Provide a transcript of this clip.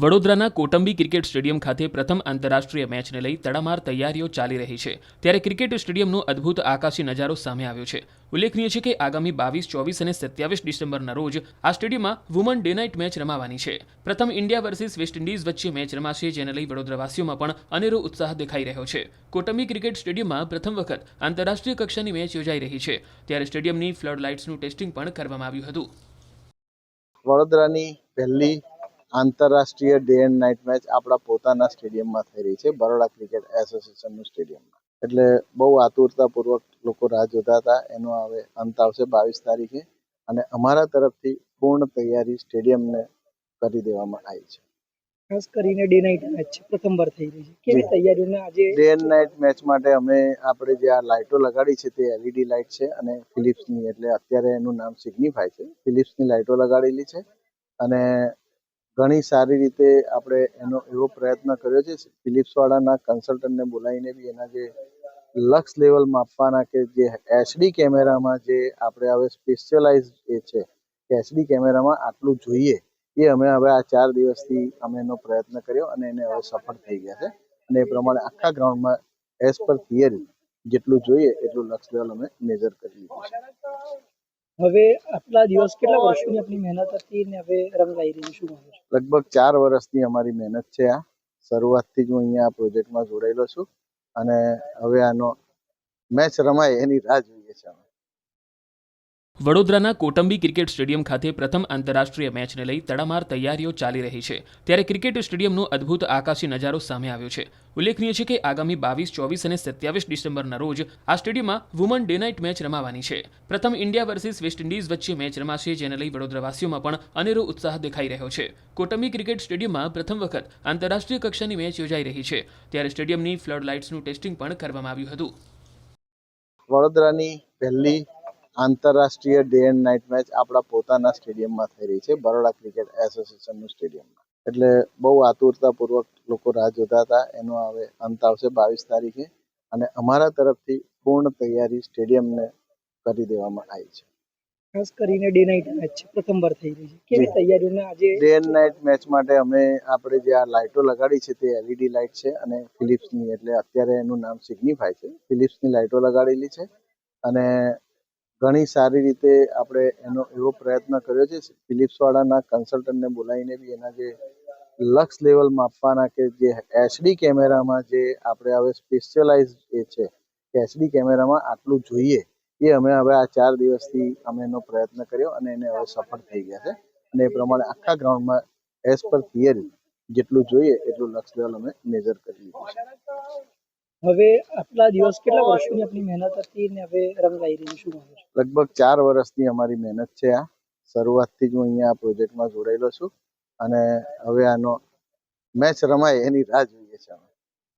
વડોદરાના Kotambi cricket stadium ખાતે પ્રથમ આંતરરાષ્ટ્રીય મેચને લઈ તડામાર તૈયારીઓ ચાલી રહી છે. ત્યારે ક્રિકેટ સ્ટેડિયમનો અદ્ભુત આકાશી નજારો સામે આવ્યો છે. ઉલ્લેખનીય છે કે આગામી બાવીસ, ચોવીસ અને સત્યાવીસ ડિસેમ્બરના રોજ આ સ્ટેડિયમમાં વુમન ડે નાઇટ મેચ રમાવાની છે. પ્રથમ ઇન્ડિયા વર્સિસ વેસ્ટ ઇન્ડિઝ વચ્ચે મેચ રમાશે, જેને લઈ વડોદરાવાસીઓમાં પણ અનેરો ઉત્સાહ દેખાઈ રહ્યો છે. કોટંબી ક્રિકેટ સ્ટેડિયમમાં પ્રથમ વખત આંતરરાષ્ટ્રીય કક્ષાની મેચ યોજાઈ રહી છે. ત્યારે સ્ટેડિયમની ફ્લડ લાઇટ્સનું ટેસ્ટિંગ પણ કરવામાં આવ્યું હતું. વડોદરાની પહેલી આંતરરાષ્ટ્રીય ડે એન્ડ નાઇટ મેચ આપણા પોતાના સ્ટેડિયમમાં થઈ રહી છે બરોડા ક્રિકેટ એસોસિએશનનું સ્ટેડિયમમાં. એટલે બહુ આતુરતાપૂર્વક લોકો રાહ જોતા હતા એનો હવે અંત આવશે બાવીસ તારીખે. અને અમારા તરફથી પૂર્ણ તૈયારી સ્ટેડિયમને કરી દેવામાં આવી છે. ખાસ કરીને ડે નાઇટ મેચ છે પ્રથમવાર થઈ રહી છે. કેવી તૈયારીઓને આજે ડે એન્ડ નાઇટ મેચ માટે અમે આપણે જે આ લાઇટો લગાડી છે તે એલઈડી લાઇટ છે અને ફિલિપ્સની એટલે અત્યારે એનું નામ સિગ્નિફાય છે. ફિલિપ્સની લાઇટો લગાડેલી છે અને ઘણી સારી રીતે આપણે એનો, એવો પ્રયત્ન કર્યો છે. ફિલિપ્સવાળાના કન્સલ્ટન્ટને બોલાવીને બી એના જે લક્ષ લેવલ માપવાના કે જે એચડી કેમેરામાં જે આપણે હવે સ્પેશિયલાઇઝ એ છે કે એચડી કેમેરામાં આટલું જોઈએ, એ અમે હવે આ ચાર દિવસથી અમે એનો પ્રયત્ન કર્યો અને એને હવે સફળ થઈ ગયા છે. અને એ પ્રમાણે આખા ગ્રાઉન્ડમાં એઝ પર થિયરી જેટલું જોઈએ એટલું લક્ષ લેવલ અમે મેજર કરી લીધું છે. હવે આટલા દિવસ કેટલા વર્ષોની આપણી મહેનત હતી ને હવે રંગ આવી રહી શું લગભગ ચાર વર્ષની અમારી મહેનત છે આ. શરૂઆતથી જ હું અહીંયા આ પ્રોજેક્ટમાં જોડાયેલો છું. અને હવે આનો મેચ રમાય એની રાહ જોઈએ છે અમે. વડોદરાના કોટંબી ક્રિકેટ સ્ટેડિયમ ખાતે પ્રથમ આંતરરાષ્ટ્રીય મેચને લઈ તડામાર તૈયારીઓ ચાલી રહી છે. ત્યારે ક્રિકેટ સ્ટેડિયમનો અદ્ભુત આકાશી નજારો સામે આવ્યો છે. ઉલ્લેખનીય છે કે આગામી બાવીસ, ચોવીસ અને સત્યાવીસ ડિસેમ્બરના રોજ આ સ્ટેડિયમમાં વુમન ડે નાઇટ મેચ રમાવાની છે. પ્રથમ ઇન્ડિયા વર્સિસ વેસ્ટ ઇન્ડિઝ વચ્ચે મેચ રમાશે, જેને લઈ વડોદરાવાસીઓમાં પણ અનેરો ઉત્સાહ દેખાઈ રહ્યો છે. કોટંબી ક્રિકેટ સ્ટેડિયમમાં પ્રથમ વખત આંતરરાષ્ટ્રીય કક્ષાની મેચ યોજાઈ રહી છે. ત્યારે સ્ટેડિયમની ફ્લડ લાઇટ્સનું ટેસ્ટિંગ પણ કરવામાં આવ્યું હતું. વડોદરાની પહેલી આંતરરાષ્ટ્રીય ડે એન્ડ નાઇટ મેચ આપણા પોતાના સ્ટેડિયમમાં થઈ રહી છે બરોડા ક્રિકેટ એસોસિએશનનું સ્ટેડિયમમાં એટલે બહુ આતુરતાપૂર્વક લોકો રાહ જોતા હતા એનો હવે અંત આવશે બાવીસ તારીખે અને અમારા તરફથી પૂર્ણ તૈયારી સ્ટેડિયમને કરી દેવામાં આવી છે. ખાસ કરીને ડે નાઇટ મેચ છે પ્રથમવાર થઈ રહી છે. કેવી. તૈયારીઓને આજે ડે એન્ડ નાઇટ મેચ માટે અમે આપણે જે આ લાઇટો લગાડી છે તે એલઈડી લાઇટ છે અને ફિલિપ્સની એટલે અત્યારે એનું નામ સિગ્નિફાય છે. ફિલિપ્સની લાઇટો લગાડેલી છે અને ઘણી સારી રીતે આપણે એનો એવો પ્રયત્ન કર્યો છે. ફિલિપ્સવાળાના કન્સલ્ટન્ટને બોલાવીને બી એના જે લક્ષ લેવલ માપવાના કે જે એચડી કેમેરામાં જે આપણે હવે સ્પેશિયલાઇઝ એ છે એચડી કેમેરામાં આટલું જોઈએ એ અમે હવે આ ચાર દિવસથી અમે એનો પ્રયત્ન કર્યો અને એને હવે સફળ થઈ ગયા છે. અને એ પ્રમાણે આખા ગ્રાઉન્ડમાં એઝ પર થિયરી જેટલું જોઈએ એટલું લક્ષ લેવલ અમે મેજર કરી લીધું છે. હવે આટલા દિવસ કેટલા વર્ષોની આપની મહેનત હતી ને હવે રંગ આવી રહી શું લગભગ ચાર વર્ષની અમારી મહેનત છે આ. શરૂઆતથી જ હું અહીંયા આ પ્રોજેક્ટમાં જોડાયેલો છું. અને હવે આનો મેચ રમાય એની રાહ જોઈએ છે અમે.